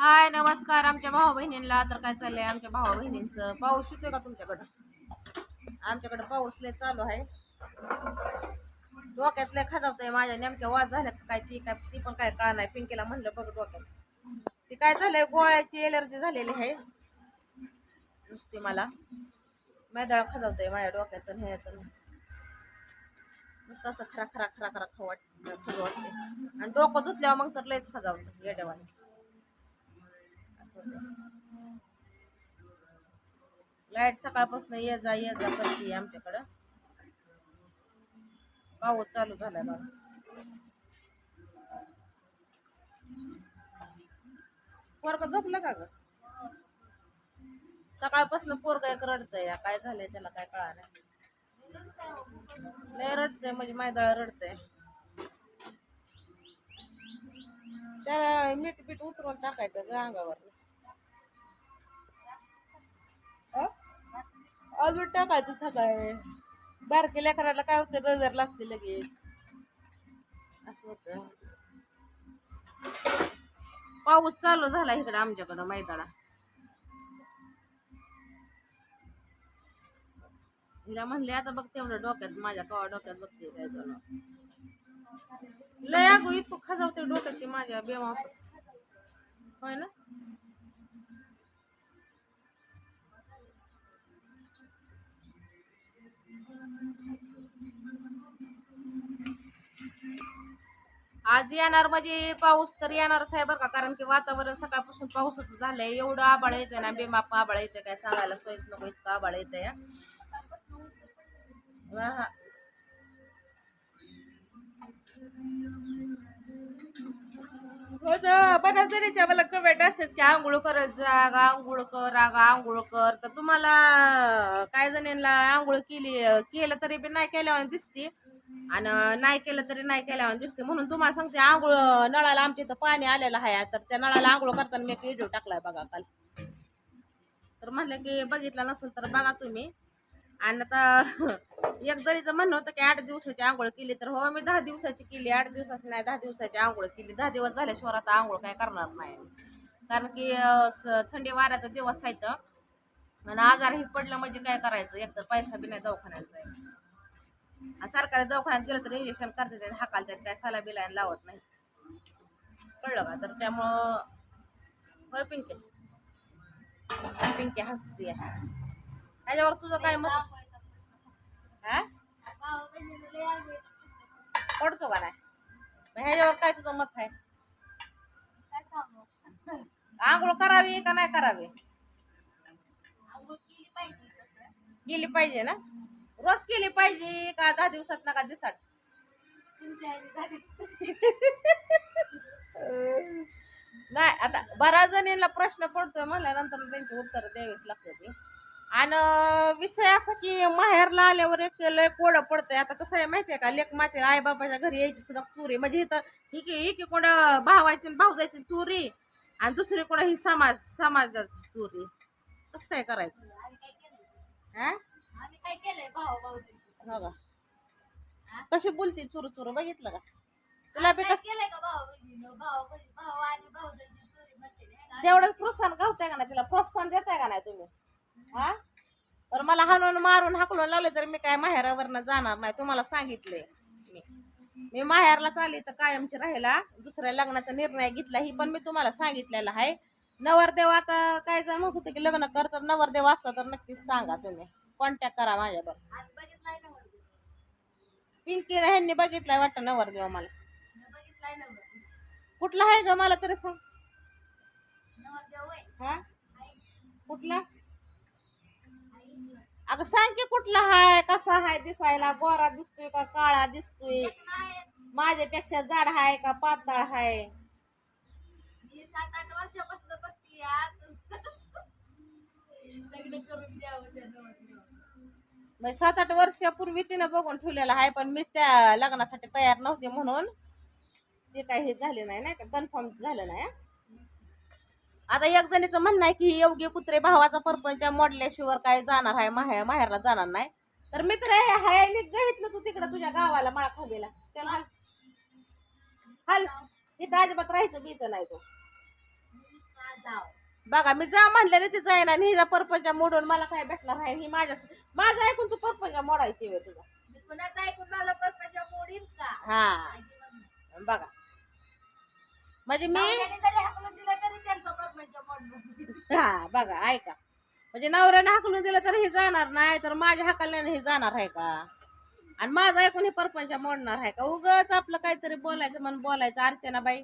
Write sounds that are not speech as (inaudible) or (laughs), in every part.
हाय नमस्कार आमच्या भाऊ बहिणींना तर काय चाललंय आमच्या भाऊ बहिणींचं पाऊस येतोय का तुमच्याकडं आमच्याकडं पाऊस लय चालू आहे डोक्यात लय खाजावतंय माझ्या नेमक्या वाद झाल्यात काय ती काय ती पण काय कळा नाही पिंकीला म्हणलं बघ डोक्यात ती काय झालंय गोळ्याची एलर्जी झालेली आहे नुसती मला मैदळा खाजावतंय माझ्या डोक्यात हे नुसतं असं खरा खरा खरा खरा खवाट खरं वाटते आणि डोकं धुतल्यावर मग तर लयच खाजावतं येड्यावाने असं होतं. लाइट सकाळपासून ये जा ये जा करते आमच्याकडं. पाऊस चालू झालाय बघा. पोरग झोपलं का ग? सकाळपासून पोरग एक रडतंय. काय झालंय त्याला काय कळा नाही लय रडतंय म्हणजे मायदळ रडतंय. त्याला मीठ बीठ उतरून टाकायचं ग अंगावर. अजून टाकायचं सकाळी बारके लेकराला काय होतं गजर लागते लगेच. असं होतं. पाऊस चालू झाला इकडं आमच्याकडं मैदाना हिला म्हणले आता बघ तेवढं डोक्यात माझ्या डोक्यात बघते काय झालं. लय अगो इतकं खाजावते डोक्याची माझ्या बेमापस होय ना? आज येणार म्हणजे पाऊस तर येणारच आहे बरं का कारण की वातावरण सकाळपासून पाऊसच झालंय. एवढं आबाळ येते ना बेमाप आबाळ येते काय सांगायला सोयच नको इतकं आबाळ येते या हो ना बऱ्याच जणीच्या मला कमेंट असतात की आंघोळ करत जा ग आंघोळ कर अगं आंघोळ कर तर तुम्हाला काय जणींना आंघोळ केली केलं तरी बी नाही केल्यावर दिसते. आणि नाही केलं तरी नाही केल्यावर दिसते. म्हणून तुम्हाला सांगते आंघोळ नळाला आमच्या इथं पाणी आलेलं आहे. तर त्या नळाला आंघोळ करताना मी एक व्हिडिओ टाकलाय बघा काल. तर म्हणलं की बघितला नसेल तर बघा तुम्ही. आणि आता एक जणीचं म्हणणं होतं की आठ दिवसाची आंघोळ केली तर हो मी दहा दिवसाची केली आठ दिवसाची नाही दहा दिवसाची आंघोळ केली. दहा दिवस झाल्याशिवाय आता आंघोळ काय करणार नाही. कारण की स- थंडी वाऱ्याचा दिवस आहे तर. आणि आजारही पडलं म्हणजे काय करायचं? एकतर पैसा बी नाही दवाखान्यात जायचं. सरकारी दवाखान्यात गेलं तर इंजेक्शन करतात हाकालतात काय साला बिला लावत नाही. कळलं का? तर त्यामुळं होय पिंके? पिंके हसते ह्याच्यावर तुझं काय मत? हा? पडतो का नाही? मग ह्याच्यावर काय तुझं मत आहे? आंघोळ करावी का नाही करावी? केली पाहिजे ना? रोज केली पाहिजे का दहा दिवसात ना का दिसाट नाही आता बऱ्याच जणींना प्रश्न पडतोय म्हणल्यानंतर त्यांची उत्तर द्यावीच लागते ती आणि विषय असा की माहेरला आल्यावर एक लय कोडं पडतंय. आता कसं आहे माहितीये का लेख माते आई बाबाच्या घरी यायची सुद्धा चोरी. म्हणजे इथं ही की ही की कोण भावायची आणि भाऊजायची चोरी आणि दुसरी कोणा ही समाज समाजाची चोरी. कसं काय करायचं? हा हो का? कशी बोलती चुरू चुरू बघितलं का? तुला बी जेवढं प्रोत्साहन गावताय का नाही तिला प्रोत्साहन देताय का नाही तुम्ही? हा? तर मला हाणून मारून हाकलून लावले तर मी काय माहेरावरनं जाणार नाही तुम्हाला सांगितलंय मी मी माहेरला चालली तर कायमची राहिला दुसऱ्या लग्नाचा निर्णय घेतला ही पण मी तुम्हाला सांगितलेला आहे. नवरदेव आता काय जण म्हणत होते की लग्न कर तर नवरदेव असला तर नक्कीच सांगा तुम्ही. कॉन्टॅक्ट करा माझ्याबरोबर पिंकी ह्यांनी बघितलाय वाटतं नवरदेव मला. कुठला आहे ग? मला तरी सांग. हा? कुठला? अगं सांग की कुठला हाय कसा हाय दिसायला? गोरा दिसतोय का काळा दिसतोय? माझ्यापेक्षा जाड हाय का पातळ हाय? सात आठ वर्षापासून बघते यार. लग्न करून द्यावं त्या नवरदेवाला. मग सात आठ वर्षापूर्वी तिनं बघून ठेवलेला आहे पण मीच त्या लग्नासाठी तयार नव्हते म्हणून. ते काही हे झाले नाही नाही का? कन्फर्म झालं नाही हं. आता एक जणीचं म्हणणं आहे की योग्य कुत्रे भावाचा परपंच मोडल्याशिवाय काय जाणार आहे माहेर माहेरला जाणार नाही. तर मित्र हे हाय निघ ना तू तिकडं तुझ्या गावाला माळा खाबीला चल हाल. हाल. इथं अजिबात राहायचं बीचं नाही तो बघा मी जा म्हणले ते जाईना आणि हिचा परपंच मोडून मला काय भेटणार आहे ही माझ्या माझं ऐकून तू परपंच मोडायची वेळ तुझा. ऐकून माझा परपंच मोडील का? हा. बघा. परपंच मोडणार हा बघा ऐका. म्हणजे नवऱ्याने हाकलून दिलं तर हे जाणार नाही तर माझ्या हाकल्याने हे जाणार आहे का? आणि माझं ऐकून हे परपंच मोडणार आहे का? उगाच आपलं काहीतरी बोलायचं मन बोलायचं अर्चना बाई.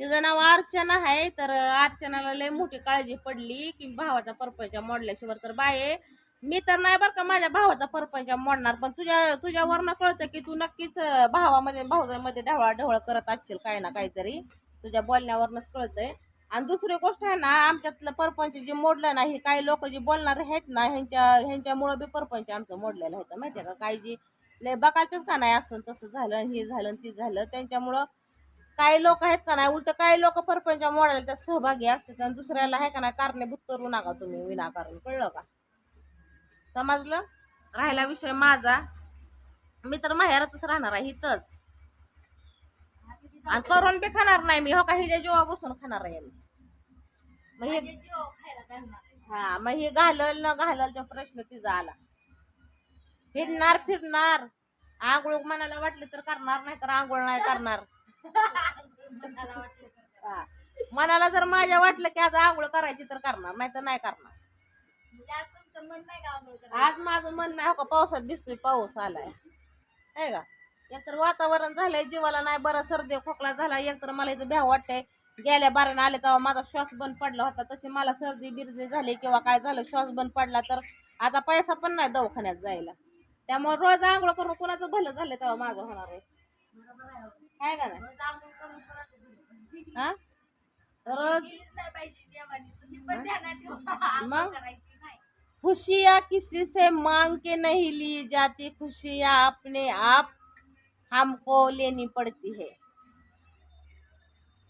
तिचं नाव अर्चना आहे तर अर्चनाला लय मोठी काळजी पडली की भावाचा परपंच मोडल्याशिवाय तर बाये मी तर नाही बरं का माझ्या भावाचा परपंच मोडणार पण तुझ्या तुझ्यावरनं कळतं की तू नक्कीच भावामध्ये भावामध्ये ढवळा ढवळ करत असशील काही ना काहीतरी. तुझ्या बोलण्यावरनंच कळतंय. आणि दुसरी गोष्ट आहे ना आमच्यातलं परपंच जे मोडलं नाही काही लोक जे बोलणारे आहेत ना ह्यांच्या ह्यांच्यामुळं बी परपंच आमचं मोडलेलं आहे. माहितीये का? काही जी लय बघायचंच का नाही असं तसं झालं हे झालं ते झालं. त्यांच्यामुळं काही लोक आहेत का नाही उलट काही लोक परपंच मोडायला त्यात सहभागी असतात आणि दुसऱ्याला आहे का नाही कारणीभूत करू नका तुम्ही विनाकारण. कळलं का? समजलं? राहिला विषय माझा. मी तर माहेरातच राहणार आहे इथंच. आणि करून बी खाणार नाही मी हो का? हिच्या जीवा बसून खाणार आहे मी. मग हे. हा मग हे घालल न घालल तो प्रश्न तिचा आला. फिरणार फिरणार. आंघोळ मनाला वाटले तर करणार नाही तर आंघोळ नाही करणार. मनाला. हा. जर माझ्या वाटलं की आज आंघोळ करायची तर करणार नाही तर नाही करणार. म्हणजे तुमचं मन नाही का आंघोळ करायचं? आज माझं मन नाही हो का पावसात दिसतोय पाऊस आलाय आहे का एकतर वातावरण झालंय जीवाला नाही बरं सर्दी खोकला झाला एकतर मला इथं भ्या वाटतंय गेल्या बाराने आले तेव्हा माझा श्वास बंद पडला होता तशी मला सर्दी बिर्दी झाली किंवा काय झालं श्वास बंद पडला तर आता पैसा पण नाही दवाखान्यात जायला त्यामुळे रोज आंघोळ करून कोणाचं भलं झालं तेव्हा माझं होणार आहे बरोबर आहे हो. आहे का नाही रोज आंघोळ करून कोणाचं धुणं? हा रोज केलीच नाही पाहिजे देवाने. तुम्ही पण ध्यानात ठेवा. आंघोळ मग? करायची. खुशियाँ किसी से मांग के नहीं ली जाती। खुशियाँ अपने आप हमको लेनी पड़ती है।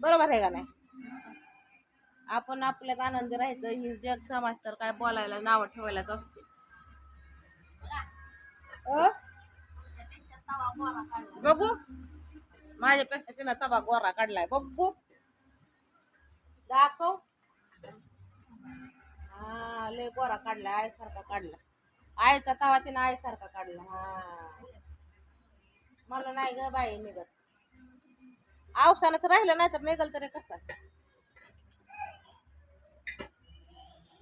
बरोबर आहे का नाही? आपण आपल्यात आनंदी राहायचं ही जग समाज तर काय बोलायला नाव ठेवायलाच असते. अ? बघू. माझ्यापेक्षा तिनं तबा गोरा काढलाय. बघू. दाखव. लय गोरा काढलाय आईसारखा काढला. आईचा तवा तिनं आईसारखा काढला हा. मला नाही ग बाई निघत. आवसानच राहिलं नाही तर निघल तरी कसा?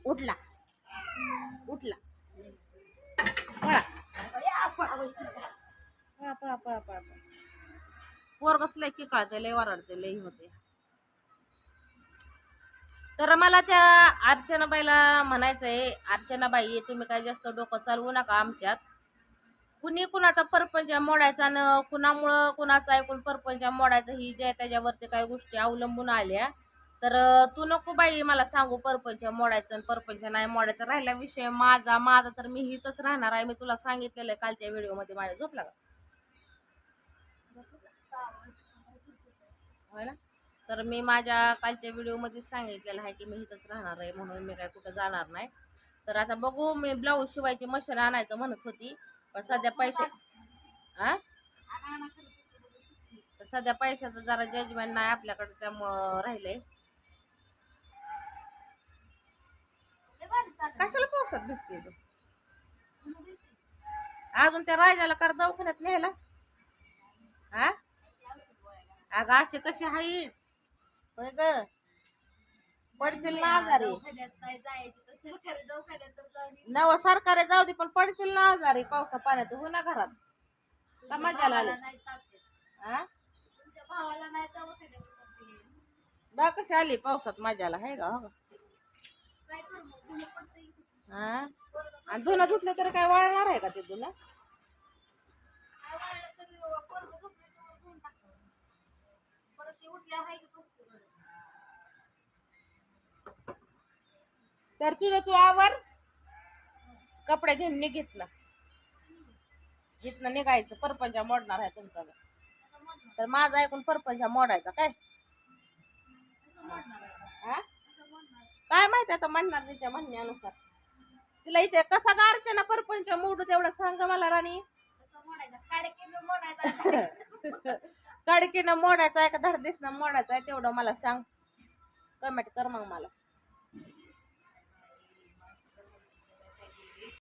उठला. उठला. पळा. पळा पळा पळा पळा पोर पळा लय की कळते लय वरडते लय होते तर मला त्या अर्चनाबाईला म्हणायचं आहे अर्चनाबाई तुम्ही काय जास्त डोकं चालवू नका आमच्यात. कुणी कुणाचा परपंच मोडायचा न कुणामुळं कुणाचा ऐकून परपंच मोडायचा ही ज्या त्याच्यावरती काही गोष्टी अवलंबून आल्या तर तू नको बाई मला सांगू परपंच मोडायचं आणि परपंच नाही मोडायचं. राहिला विषय माझा माझा तर मी हिथंच राहणार आहे. मी तुला सांगितलेलं आहे कालच्या व्हिडिओमध्ये माझ्या झोपला का? ना? तर मी माझ्या कालच्या व्हिडिओमध्ये सांगितलेलं आहे की मी इथंच राहणार आहे म्हणून मी काय कुठं जाणार नाही. तर आता बघू मी ब्लाऊज शिवायची मशीन आणायचं म्हणत होती पण सध्या पैसे हा तर सध्या पैशाचं जरा जजमेंट नाही आपल्याकडे त्यामुळं राहिलंय. कशाला पावसात भिजते तू? अजून त्या राजाला कर दवाखान्यात न्यायला. हा अगं असे कसे आहेच होय ग पडतील ना आजारी सरकारी दवाखान्यात तर जाऊन ये. नव सरकारी जाऊ दे पण पडतील ना आजारी पावसा पाण्यात हो ना घरात का मजाला आली भावाला नाही ताप येत. हा तुमच्या भावाला नाही दवाखान्यात जाते. बा कशी आली पावसात मजाला आहे का हो का? काय करू मग? तुला पडतंय. हा पोरगं आणि धुणं धुतलं तर काय वाळणार आहे का ते धुणं काय वाळलं तरी बाबा पोरगं झोपलं तेव्हा धुवून टाकावं. परत ते उठल्यावर हाय की बसते बरं. तर तुझं तू आवर. कपडे घेऊन निघितला घेतलं इथनं निघायचं. परपंच मोडणार आहे तुमचा. तर माझा ऐकून परपंच मोडायचा काय? असं म्हणणार आहे. म्हणणार आहे. काय माहिती आता म्हणणार तिच्या म्हणण्यानुसार. तिला इथे कसा गारच्या परपंच मोडू तेवढं सांग मला राणी. (laughs) कडकीनं मोडायचा आहे का धडदिसनं मोडायचा आहे तेवढं मला सांग. कमेंट कर मग मला.